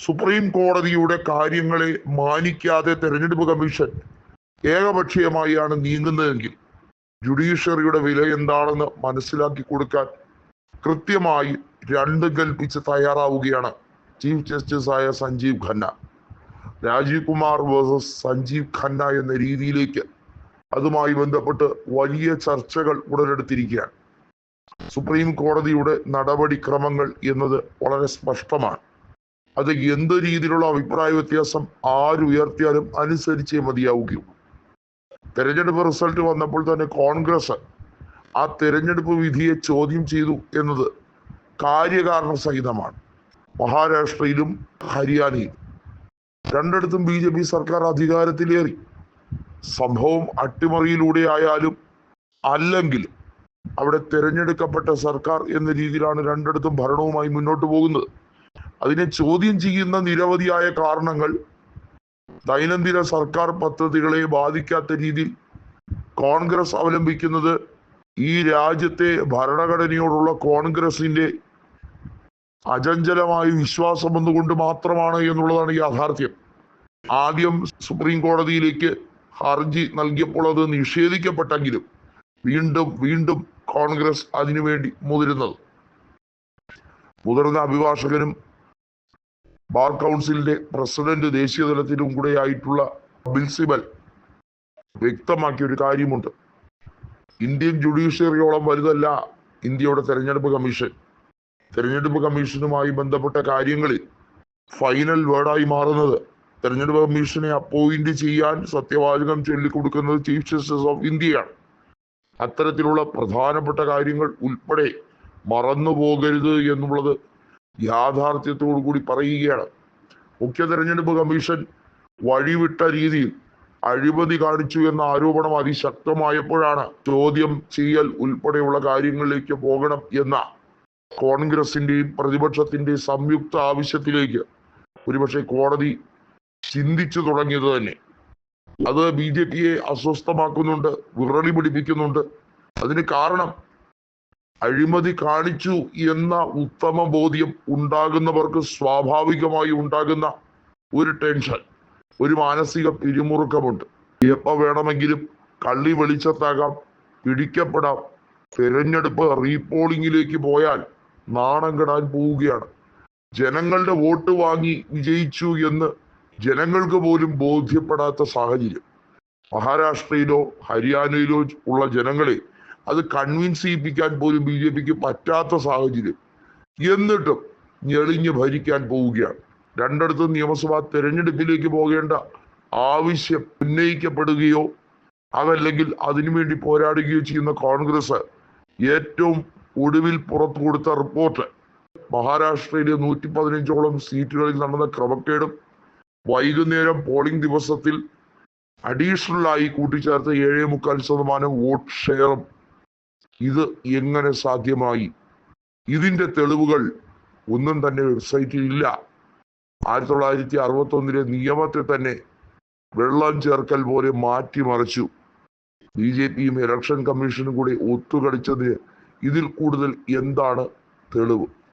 Supreme കോടതിയുടെ കാര്യങ്ങളെ മാനിക്കാതെ തെരഞ്ഞെടുപ്പ് കമ്മീഷൻ ഏകപക്ഷീയമായാണ് നീങ്ങുന്നതെങ്കിൽ ജുഡീഷ്യറിയുടെ വില എന്താണെന്ന് മനസ്സിലാക്കി കൊടുക്കാൻ കൃത്യമായി രണ്ട് കൽപ്പിച്ച് തയ്യാറാവുകയാണ് ചീഫ് ജസ്റ്റിസ് ആയ സഞ്ജീവ് ഖന്ന. രാജീവ് കുമാർ വേഴ്സസ് സഞ്ജീവ് ഖന്ന എന്ന രീതിയിലേക്ക് അതുമായി ബന്ധപ്പെട്ട് വലിയ ചർച്ചകൾ ഉടലെടുത്തിരിക്കുകയാണ്. സുപ്രീം കോടതിയുടെ നടപടിക്രമങ്ങൾ എന്നത് വളരെ സ്പഷ്ടമാണ്. അത് എന്ത് രീതിയിലുള്ള അഭിപ്രായ വ്യത്യാസം ആരുയർത്തിയാലും അനുസരിച്ചേ മതിയാവുകയുള്ളൂ. തെരഞ്ഞെടുപ്പ് റിസൾട്ട് വന്നപ്പോൾ തന്നെ കോൺഗ്രസ് ആ തെരഞ്ഞെടുപ്പ് വിധിയെ ചോദ്യം ചെയ്തു എന്നത് കാര്യകാരണ സഹിതമാണ്. മഹാരാഷ്ട്രയിലും ഹരിയാനയിലും രണ്ടിടത്തും ബി ജെ പി സർക്കാർ അധികാരത്തിലേറി. സംഭവം അട്ടിമറിയിലൂടെ ആയാലും അല്ലെങ്കിലും അവിടെ തിരഞ്ഞെടുക്കപ്പെട്ട സർക്കാർ എന്ന രീതിയിലാണ് രണ്ടിടത്തും ഭരണവുമായി മുന്നോട്ട് പോകുന്നത്. അതിനെ ചോദ്യം ചെയ്യുന്ന നിരവധിയായ കാരണങ്ങൾ ദൈനംദിന സർക്കാർ പദ്ധതികളെ ബാധിക്കാത്ത രീതിയിൽ കോൺഗ്രസ് അവലംബിക്കുന്നത് ഈ രാജ്യത്തെ ഭരണഘടനയോടുള്ള കോൺഗ്രസിന്റെ അചഞ്ചലമായ വിശ്വാസം എന്നുകൊണ്ട് മാത്രമാണ് എന്നുള്ളതാണ് യാഥാർത്ഥ്യം. ആദ്യം സുപ്രീം കോടതിയിലേക്ക് ഹർജി നൽകിയപ്പോൾ അത് നിഷേധിക്കപ്പെട്ടെങ്കിലും വീണ്ടും വീണ്ടും കോൺഗ്രസ് അതിനുവേണ്ടി മുതിരുന്നത്. മുതിർന്ന അഭിഭാഷകനും ബാർ കൗൺസിലിന്റെ പ്രസിഡന്റ് ദേശീയ തലത്തിലും കൂടെ ആയിട്ടുള്ള ബിൽസിബൽ വ്യക്തമാക്കിയ ഒരു കാര്യമുണ്ട്. ഇന്ത്യൻ ജുഡീഷ്യറിയോളം വലുതല്ല ഇന്ത്യയുടെ തെരഞ്ഞെടുപ്പ് കമ്മീഷൻ. തെരഞ്ഞെടുപ്പ് കമ്മീഷനുമായി ബന്ധപ്പെട്ട കാര്യങ്ങളിൽ ഫൈനൽ വേർഡായി മാറുന്നത് തെരഞ്ഞെടുപ്പ് കമ്മീഷനെ അപ്പോയിന്റ് ചെയ്യാൻ സത്യവാചകം ചൊല്ലിക്കൊടുക്കുന്നത് ചീഫ് ജസ്റ്റിസ് ഓഫ് ഇന്ത്യയാണ്. അത്തരത്തിലുള്ള പ്രധാനപ്പെട്ട കാര്യങ്ങൾ ഉൾപ്പെടെ മറന്നു പോകരുത് എന്നുള്ളത് യാഥാർത്ഥ്യത്തോടു കൂടി പറയുകയാണ്. മുഖ്യ തെരഞ്ഞെടുപ്പ് കമ്മീഷൻ വഴിവിട്ട രീതിയിൽ അഴിമതി കാണിച്ചു എന്ന ആരോപണം അതിശക്തമായപ്പോഴാണ് ചോദ്യം ചെയ്യൽ ഉൾപ്പെടെയുള്ള കാര്യങ്ങളിലേക്ക് പോകണം എന്ന കോൺഗ്രസിന്റെയും പ്രതിപക്ഷത്തിന്റെയും സംയുക്ത ആവശ്യത്തിലേക്ക് ഒരുപക്ഷെ കോടതി ചിന്തിച്ചു തുടങ്ങിയത് തന്നെ. അത് ബി ജെ പിയെ അസ്വസ്ഥമാക്കുന്നുണ്ട് വിറളി പിടിപ്പിക്കുന്നുണ്ട്. അതിന് കാരണം അഴിമതി കാണിച്ചു എന്ന ഉത്തമ ബോധ്യം ഉണ്ടാകുന്നവർക്ക് സ്വാഭാവികമായി ഉണ്ടാകുന്ന ഒരു ടെൻഷൻ ഒരു മാനസിക പിരിമുറുക്കമുണ്ട്. എപ്പ വേണമെങ്കിലും കള്ളി വെളിച്ചത്താകാം പിടിക്കപ്പെടാം. തെരഞ്ഞെടുപ്പ് റീപോളിംഗിലേക്ക് പോയാൽ നാണം കെടാൻ പോവുകയാണ്. ജനങ്ങളുടെ വോട്ട് വാങ്ങി വിജയിച്ചു എന്ന് ജനങ്ങൾക്ക് പോലും ബോധ്യപ്പെടാത്ത സാഹചര്യം. മഹാരാഷ്ട്രയിലോ ഹരിയാനയിലോ ഉള്ള ജനങ്ങളെ അത് കൺവിൻസ് ചെയ്യിപ്പിക്കാൻ പോലും ബി ജെ പിക്ക് പറ്റാത്ത സാഹചര്യം. എന്നിട്ടും ഞെളിഞ്ഞ് ഭരിക്കാൻ പോവുകയാണ്. രണ്ടിടത്തും നിയമസഭാ തെരഞ്ഞെടുപ്പിലേക്ക് പോകേണ്ട ആവശ്യം ഉന്നയിക്കപ്പെടുകയോ അതല്ലെങ്കിൽ അതിനുവേണ്ടി പോരാടുകയോ ചെയ്യുന്ന കോൺഗ്രസ് ഏറ്റവും ഒടുവിൽ പുറത്തു കൊടുത്ത റിപ്പോർട്ട്. മഹാരാഷ്ട്രയിലെ നൂറ്റി പതിനഞ്ചോളം സീറ്റുകളിൽ നടന്ന ക്രമക്കേടും വൈകുന്നേരം പോളിംഗ് ദിവസത്തിൽ അഡീഷണൽ ആയി കൂട്ടിച്ചേർത്ത ഏഴേ മുക്കാൽ ശതമാനം വോട്ട് ഷെയറും ഇത് എങ്ങനെ സാധ്യമായി? ഇതിന്റെ തെളിവുകൾ ഒന്നും തന്നെ വെബ്സൈറ്റിൽ ഇല്ല. ആയിരത്തി തൊള്ളായിരത്തി അറുപത്തി ഒന്നിലെ നിയമത്തെ തന്നെ വെള്ളം ചേർക്കൽ പോലെ മാറ്റിമറിച്ചു. ബി ജെ പിയും ഇലക്ഷൻ കമ്മീഷനും കൂടി ഒത്തുകളിച്ചതിന് ഇതിൽ കൂടുതൽ എന്താണ് തെളിവ്?